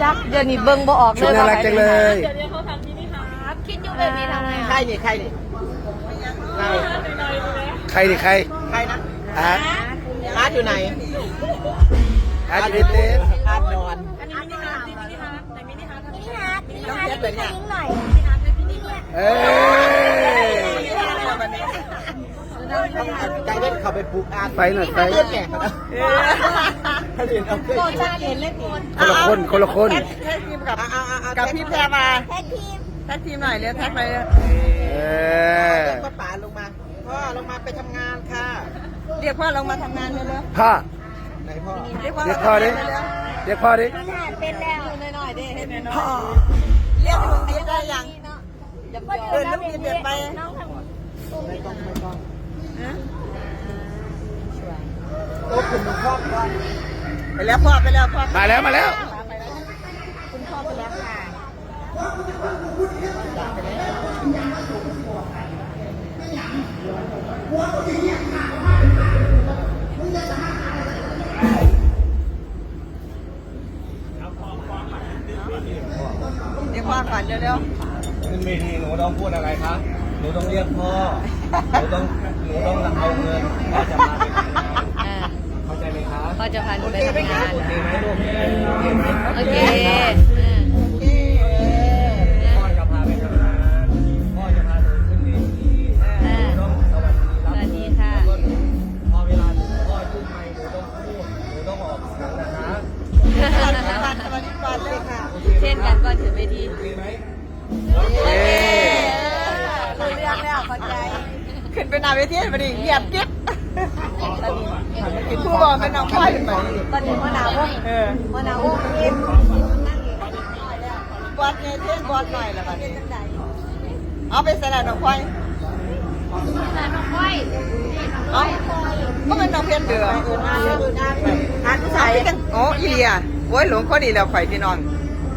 จักเดี๋ยวนี้เบิ่งบ่ออกชุดน่ารักจังเลย เดี๋ยวนี้เขาทำที่นี่ครับคิดอยู่แบบนี้ทำไงใครนี่ใครนี่ใครใครดิใครใครนะอาร์ตอาร์ตอยู่ไหนอาร์ตอยู่ในเต็นท์อาร์ตนอนอันนี้มินิฮาร์ดมินิฮาร์ดแต่มินิฮาร์ดมินิฮาร์ดมินิต้องฮาร์เช็ดดเลยเนี่ยหน่อย มินิฮาร์ดเป็นมินิฮาร์ดเอ้ยใจเล่นเขาไปปลูกอาร์ตไปหน่อยไปเลือดแก่นะเขาเรียนเอาเพื่อนโกชาเห็นเลยโกนคนละคนคนละคนแท็กทีมกับกับพี่แพรมาแท็กทีมแท็กทีมหน่อยเรียกแท็กไปเลยเออเรียกป้าป๋าลงมาพ่อลงมาไปทำงานค่ะ เรียกพ่อลงมาทำงานเร็วพ่อๆไหนพ่อเรียกพ่อเรียกพ่อดิเรียกพ่อดิเป็นแล้วหน่อยๆดิพ่อเรียกลุงดิได้ยังเดินลุงดิเดินไปไม่ต้องไม่ต้องโอ้คุณลุงพ่อก่อน ไปแล้วพ่อไปแล้วพ่อมาแล้วมาแล้ว คุณพ่อไปแล้วค่ะเรียกพ่อก่อนเร็วขึ้นเวทีหนูต้องพูดอะไรครับหนูต้องเรียกพ่อ หนูต้อง หนูต้องเอาเงินพ่อจะมาเป็นเข้า จะพาหนูไปทำงาน โอเคไหมลูกโอเคไหมโอเคพ่อจะพาไปทำงานพ่อจะพาหนูขึ้นเวทีหนูต้องสวัสดีสรับวัสดีค่ะแล้วก็พอเวลาหนูพ่อยื่นไมค์หนูต้องพูดหนูต้องออกเสียงนะคะๆสวัสดีค่ะสวัสดีก่อนเลยค่ะเช่นกันก่อนถึงเวทีโอเคเอ้รู้เรื่องแล้วเข้าใจ ขึ้นไปหน้าเวทีมาดิเงียบกิ๊บ ผู้บอกเป็นน้องพ่อยเป็นแบบนี้ตอนนี้มะนาววงเออมะนาววงเอ็มบอดไงเท่นบอดหน่อยละบัดนี้เอาไปใส่หน้าน้องพ่อยน้องก้อยเอาก็เป็นน้องเพี้ยนเดืออ่านภาษาที่กันโอ้อีเลียโอ้ยหลวงข้อดีแล้วข่อยพี่น้อง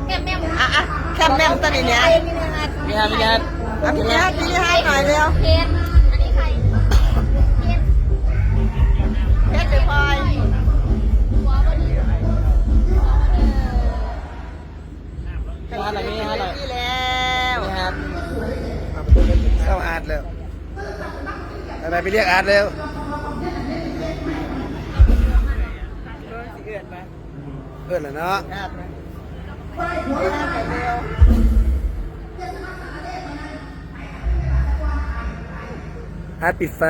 แก้มแม่มอะอะแคมแม่มตอนนี้เนี่ยมีนาทีพี่ฮาพี่ฮาพี่ฮาหน่อยเร็ว อาร์ตแล้วทำไมไปเรียกอาร์ตเร็วเอื่อนไปเพื่อนเหรอเนาะครับไปเร็วอาร์ตปิดไฟ